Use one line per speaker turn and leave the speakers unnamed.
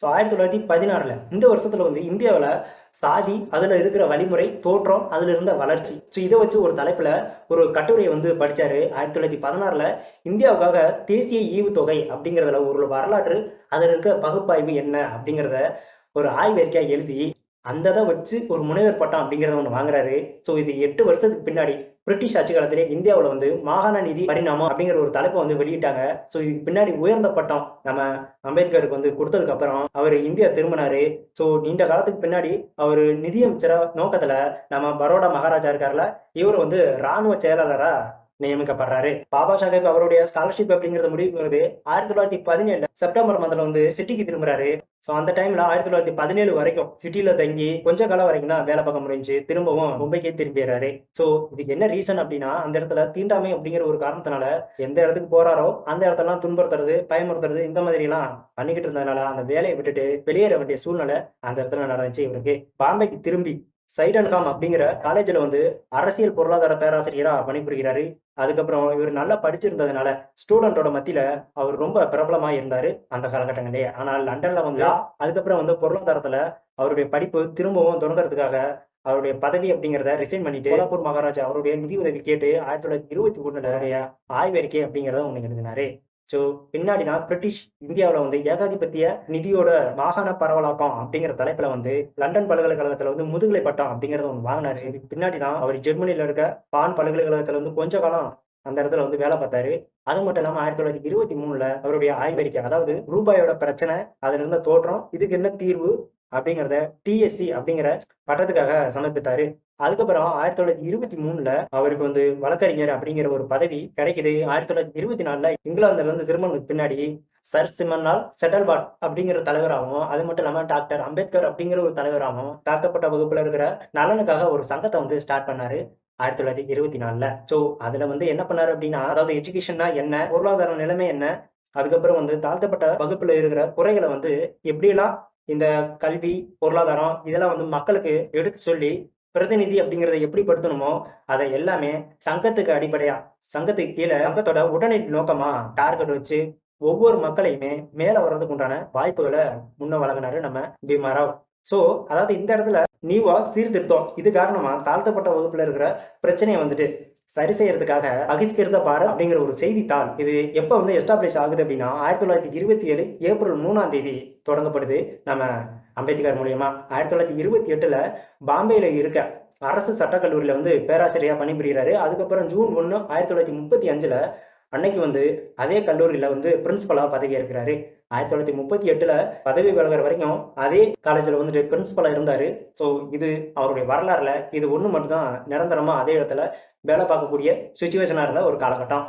So ஆயிரத்தி தொள்ளாயிரத்தி பதினாறில் இந்த வருஷத்தில் வந்து இந்தியாவில் சாதி அதில் இருக்கிற வழிமுறை தோற்றம் அதில் இருந்த வளர்ச்சி. ஸோ இதை வச்சு ஒரு தலைப்பில் ஒரு கட்டுரையை வந்து படித்தார் ஆயிரத்தி தொள்ளாயிரத்தி பதினாறில். இந்தியாவுக்காக தேசிய ஈவுத்தொகை அப்படிங்கிறதுல ஒரு வரலாற்று அதில் இருக்க பகுப்பாய்வு என்ன அப்படிங்கிறத ஒரு ஆய்வறிக்கையாக எழுதி அந்த இதை வச்சு ஒரு முனைவர் பட்டம் அப்படிங்கிறத ஒன்று வாங்குறாரு. ஸோ இது எட்டு வருஷத்துக்கு பின்னாடி பிரிட்டிஷ் ஆட்சி காலத்திலே இந்தியாவில் வந்து மாகாண நிதி பரிணாமம் அப்படிங்கிற ஒரு தலைப்பை வந்து வெளியிட்டாங்க. ஸோ இதுக்கு பின்னாடி உயர்ந்த பட்டம் நம்ம அம்பேத்கருக்கு வந்து கொடுத்ததுக்கு அப்புறம் அவர் இந்தியா திரும்பினாரு. ஸோ நீண்ட காலத்துக்கு பின்னாடி அவர் நிதியமைச்சரா நோக்கத்துல நம்ம பரோடா மகாராஜா இருக்கார்ல இவர் வந்து ராணுவ செயலாளரா நியமிக்கப்படுறாரு. பாபா சாஹேப் அவருடைய ஸ்காலர்ஷிப் அப்படிங்கறத முடிவு வருது ஆயிரத்தி தொள்ளாயிரத்தி பதினேழுல செப்டம்பர் மாதத்துல வந்து சிட்டிக்கு திரும்புறாரு. ஸோ அந்த டைம்ல ஆயிரத்தி தொள்ளாயிரத்தி பதினேழு வரைக்கும் சிட்டில தங்கி கொஞ்ச காலம் வரைக்கும் தான் வேலை பார்க்க முடிஞ்சு திரும்பவும் மும்பைக்கே திரும்பிடுறாரு ஸோ இதுக்கு என்ன ரீசன் அப்படின்னா அந்த இடத்துல தீண்டாமை அப்படிங்கிற ஒரு காரணத்தினால எந்த இடத்துக்கு போறாரோ அந்த இடத்தெல்லாம் துன்புறுத்துறது பயமுறுத்துறது இந்த மாதிரி எல்லாம் பண்ணிக்கிட்டு இருந்ததுனால அந்த வேலையை விட்டுட்டு வெளியேற வேண்டிய சூழ்நிலை அந்த இடத்துல நடந்துச்சு இவருக்கு. பாம்பைக்கு திரும்பி சைடன்காம் அப்படிங்கிற காலேஜில் வந்து அரசியல் பொருளாதார பேராசிரியரா பணிபுரிகிறாரு. அதுக்கப்புறம் இவர் நல்லா படிச்சிருந்ததுனால ஸ்டூடெண்டோட மத்தியில அவர் ரொம்ப பிரபலமா இருந்தாரு அந்த காலகட்டங்களே ஆனால் லண்டன்ல வந்து அதுக்கப்புறம் வந்து பொருளாதாரத்துல அவருடைய படிப்பு திரும்பவும் தொடங்குறதுக்காக அவருடைய பதவி அப்படிங்கிறத ரிசைன் பண்ணிட்டு கோலாப்பூர் மகாராஜா அவருடைய நிதி உதவி கேட்டு ஆயிரத்தி தொள்ளாயிரத்தி இருபத்தி ஒண்ணுல ஆய்வறிக்கை அப்படிங்கிறத ஒண்ணு எழுதினாரு. ஸோ பின்னாடி தான் பிரிட்டிஷ் இந்தியாவில் வந்து ஏகாதிபத்திய நிதியோட மாகாண பரவலாக்கம் அப்படிங்கிற தலைப்புல வந்து லண்டன் பல்கலைக்கழகத்துல வந்து முதுகலை பட்டம் அப்படிங்கறத ஒன்று வாங்கினாரு. பின்னாடி தான் அவர் ஜெர்மனியில இருக்க பான் பல்கலைக்கழகத்துல வந்து கொஞ்ச காலம் அந்த இடத்துல வந்து வேலை பார்த்தாரு. அது மட்டும் இல்லாம ஆயிரத்தி தொள்ளாயிரத்தி இருபத்தி மூணுல அவருடைய ஆய்வறிக்கை அதாவது ரூபாயோட பிரச்சனை அதுல இருந்த தோற்றம் இதுக்கு என்ன தீர்வு அப்படிங்கிறத டிஎஸ்சி அப்படிங்கிற பட்டத்துக்காக சமர்ப்பித்தாரு. அதுக்கப்புறம் ஆயிரத்தி தொள்ளாயிரத்தி இருபத்தி மூணுல அவருக்கு வந்து வழக்கறிஞர் அப்படிங்கிற ஒரு பதவி கிடைக்குது. ஆயிரத்தி தொள்ளாயிரத்தி இருபத்தி நாலுல இங்கிலாந்துல இருந்து திருமணத்துக்கு பின்னாடி சர் சிமன்லால் செட்டல்பாட் அப்படிங்கிற தலைவராகவும் அது மட்டும் இல்லாமல் டாக்டர் அம்பேத்கர் அப்படிங்கிற ஒரு தலைவராகவும் தாழ்த்தப்பட்ட வகுப்புல இருக்கிற நலனுக்காக ஒரு சங்கத்தை வந்து ஸ்டார்ட் பண்ணாரு ஆயிரத்தி தொள்ளாயிரத்தி இருபத்தி நாலுல. ஸோ அதுல வந்து என்ன பண்ணாரு அப்படின்னா அதாவது எஜுகேஷன்னா என்ன பொருளாதார நிலைமை என்ன அதுக்கப்புறம் வந்து தாழ்த்தப்பட்ட வகுப்புல இருக்கிற குறைகளை வந்து எப்படியெல்லாம் இந்த கல்வி பொருளாதாரம் இதெல்லாம் வந்து மக்களுக்கு எடுத்து சொல்லி பிரதிநிதி அப்படிங்கிறத எப்படி படுத்தணுமோ அதை எல்லாமே சங்கத்துக்கு அடிப்படையா சங்கத்துக்கு கீழே சங்கத்தோட உடனடி நோக்கமா டார்கெட் வச்சு ஒவ்வொரு மக்களையுமே மேல வர்றதுக்கு உண்டான வாய்ப்புகளை முன்ன வழங்கினாரு நம்ம பீமாராவ் சோ அதாவது இந்த இடத்துல நீவா சீர்திருத்தம். இது காரணமா தாழ்த்தப்பட்ட வகுப்புல இருக்கிற பிரச்சனையை வந்துட்டு சரி செய்யறதுக்காக பகிஷ்கிருத பாரத் அப்படிங்கிற ஒரு செய்தித்தாள் இது எப்ப வந்து எஸ்டாப்ளிஷ் ஆகுது அப்படின்னா ஆயிரத்தி தொள்ளாயிரத்தி இருபத்தி ஏழு ஏப்ரல் மூணாம் தேதி தொடங்கப்படுது. நம்ம அம்பேத்கர் மூலியமா. ஆயிரத்தி தொள்ளாயிரத்தி இருபத்தி எட்டுல பாம்பேல இருக்க அரசு சட்டக்கல்லூரியில வந்து பேராசிரியரா பணிபுரிகிறாரு அதுக்கப்புறம் ஜூன் ஒன்று ஆயிரத்தி தொள்ளாயிரத்தி முப்பத்தி அஞ்சுல அன்னைக்கு வந்து அதே கல்லூரியில வந்து பிரின்சிபலா பதவி ஏற்கிறாரு ஆயிரத்தி தொள்ளாயிரத்தி முப்பத்தி எட்டுல பதவி விலகிற வரைக்கும் அதே காலேஜில் வந்துட்டு பிரின்சிபலா இருந்தாரு. ஸோ இது அவருடைய வரலாறுல இது ஒன்று மட்டும்தான் நிரந்தரமா அதே இடத்துல வேலை பார்க்கக்கூடிய சுச்சுவேஷனா இருந்த ஒரு காலகட்டம்.